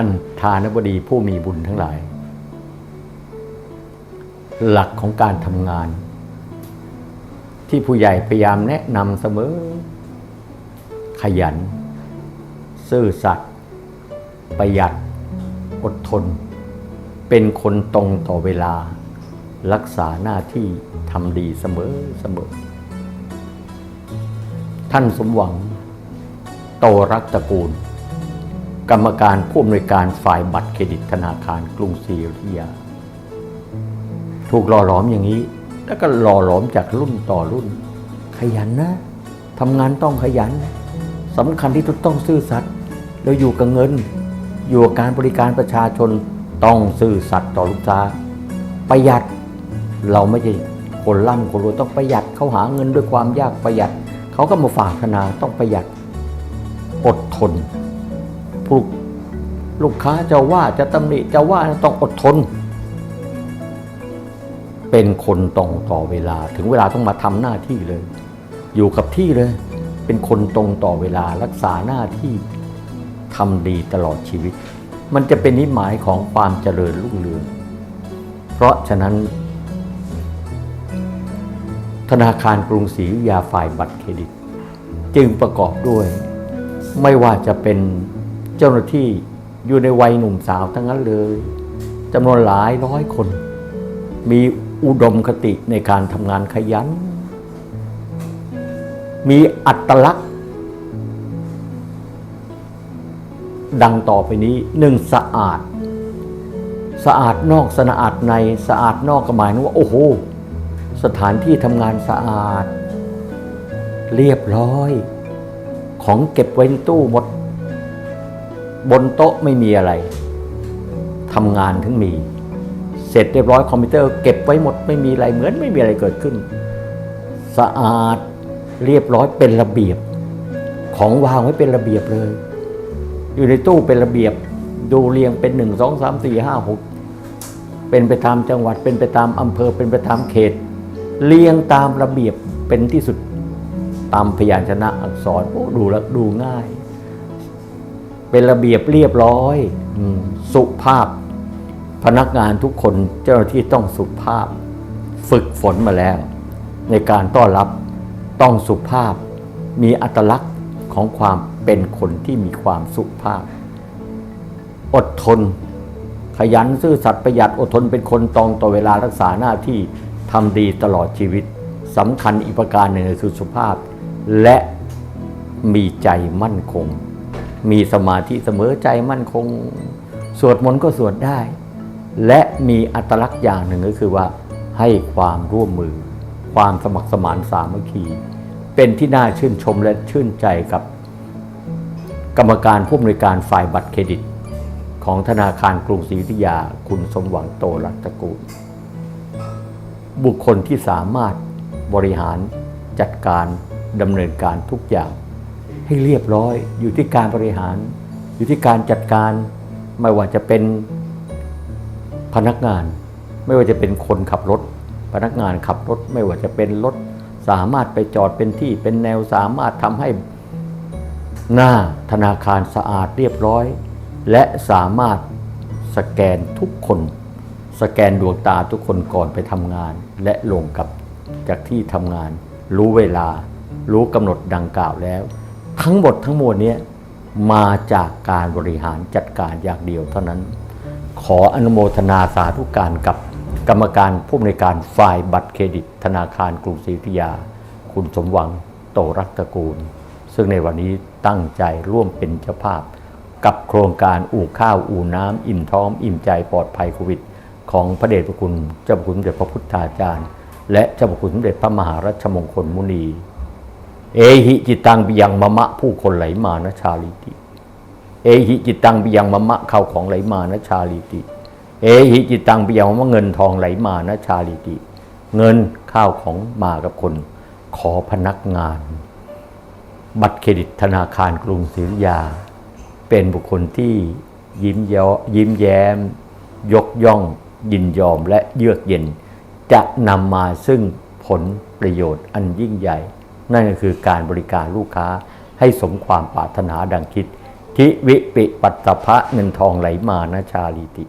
ท่านทานบดีผู้มีบุญทั้งหลาย หลักของการทำงาน ที่ผู้ใหญ่พยายามแนะนำเสมอ ขยัน ซื่อสัตย์ประหยัด อดทน เป็นคนตรงต่อเวลา รักษาหน้าที่ทำดีเสมอเสมอ ท่านสมหวัง โตรักตระกูล กรรมการผู้อำนวยการฝ่ายบัตรเครดิตธนาคารกรุงศรีอยุธยา ถูกหล่อหลอมอย่างนี้ แล้วก็หล่อหลอมจากรุ่นต่อรุ่น ขยันนะทำงานต้องขยันสำคัญที่สุดต้องซื่อสัตย์แล้วอยู่กับเงิน อยู่กับการบริการประชาชนต้องซื่อสัตย์ต่อลูกค้าประหยัดเราไม่ใช่คนร่ำคนรวยต้องประหยัดเขาหาเงินด้วยความยากประหยัด เขาก็มาฝากธนาต้องประหยัดอดทน ผู้ลูกค้าจะว่าจะตำหนิจะว่าต้องอดทน เป็นคนตรงต่อเวลา ถึงเวลาต้องมาทำหน้าที่เลย อยู่กับที่เลย เป็นคนตรงต่อเวลารักษาหน้าที่ทำดีตลอดชีวิต มันจะเป็นนิหมายของความเจริญรุ่งเรืองเพราะฉะนั้น ธนาคารกรุงศรีอยุธยาฝ่ายบัตรเครดิต จึงประกอบด้วยไม่ว่าจะเป็น เจ้าหน้าที่อยู่ในวัยหนุ่มสาวทั้งนั้นเลยจำนวนหลายร้อยคน มีอุดมคติในการทำงานขยัน มีอัตลักษณ์ ดังต่อไปนี้หนึ่งสะอาด สะอาดนอกสะอาดในสะอาดนอกก็หมายถึงว่า โอ้โห สถานที่ทำงานสะอาด เรียบร้อย ของเก็บไว้ในตู้หมด บนโต๊ะไม่มีอะไรทำงานถึงมี เสร็จเรียบร้อยคอมพิวเตอร์เก็บไว้หมดไม่มีอะไรเหมือนไม่มีอะไรเกิดขึ้น สะอาดเรียบร้อยเป็นระเบียบ ของวางไว้เป็นระเบียบเลย อยู่ในตู้เป็นระเบียบ ดูเรียงเป็นหนึ่งสองสามสี่ห้าหกเป็นไปตามจังหวัดเป็นไปตามอำเภอเป็นไปตามเขต เรียงตามระเบียบเป็นที่สุดตามพยัญชนะอักษรโอ้ดูแล้วดูง่าย เป็นระเบียบเรียบร้อยสุภาพ พนักงานทุกคนเจ้าหน้าที่ต้องสุภาพ ฝึกฝนมาแล้ว ในการต้อนรับต้องสุภาพ มีอัตลักษณ์ของความเป็นคนที่มีความสุภาพ อดทน ขยันซื่อสัตย์ประหยัดอดทนเป็นคนตรงต่อเวลารักษาหน้าที่ทำดีตลอดชีวิตสำคัญอีกประการหนึ่งคือสุภาพ และมีใจมั่นคง มีสมาธิเสมอใจมั่นคง สวดมนต์ก็สวดได้ และมีอัตลักษณ์อย่างหนึ่งก็คือว่าให้ความร่วมมือ ความสมัครสมานสามัคคี เป็นที่น่าชื่นชมและชื่นใจกับ กรรมการผู้อำนวยการฝ่ายบัตรเครดิต ของธนาคารกรุงศรีอยุธยา คุณสมหวังโตรัตกูล บุคคลที่สามารถบริหารจัดการดำเนินการทุกอย่าง ให้เรียบร้อย อยู่ที่การบริหาร อยู่ที่การจัดการไม่ว่าจะเป็นพนักงาน ไม่ว่าจะเป็นคนขับรถ พนักงานขับรถ ไม่ว่าจะเป็นรถสามารถไปจอดเป็นที่เป็นแนวสามารถทำให้หน้าธนาคารสะอาดเรียบร้อย และสามารถสแกนทุกคน สแกนดวงตาทุกคนก่อนไปทำงาน และลงกับจากที่ทำงาน รู้เวลา รู้กำหนดดังกล่าวแล้ว ทั้งหมดทั้งมวลนี้มาจากการบริหารจัดการอย่างเดียวเท่านั้น ขออนุโมทนาสาธุการกับกรรมการผู้อำนวยการฝ่ายบัตรเครดิต ธนาคารกรุงศรีอยุธยา คุณสมหวังโตรักตระกูล ซึ่งในวันนี้ตั้งใจร่วมเป็นเจ้าภาพ กับโครงการอู่ข้าวอู่น้ำอิ่มท้องอิ่มใจปลอดภัยโควิด ของพระเดชพระคุณเจ้าพระคุณสมเด็จพระพุทธาจารย์ และเจ้าพระคุณสมเด็จพระมหารัชมงคลมุนี เอหิจิตังปิยังมะมะผู้คนไหลมานะชาลิติ เอหิจิตังปิยังมะมะเข้าของไหลมานะชาลิติ เอหิจิตังปิยังมะมะเงินทองไหลมานะชาลิติ เงินข้าวของมากับคน ขอพนักงาน บัตรเครดิตธนาคารกรุงศรีอยุธยา เป็นบุคคลที่ยิ้มเยาะยิ้มแย้ม ยกย่อง ยินยอมและเยือกเย็น จะนำมาซึ่งผลประโยชน์อันยิ่งใหญ่ นั่นก็คือการบริการลูกค้าให้สมความปรารถนาดังคิด ทิวิปิปัตตภะเงินทองไหลมานะชาลีติ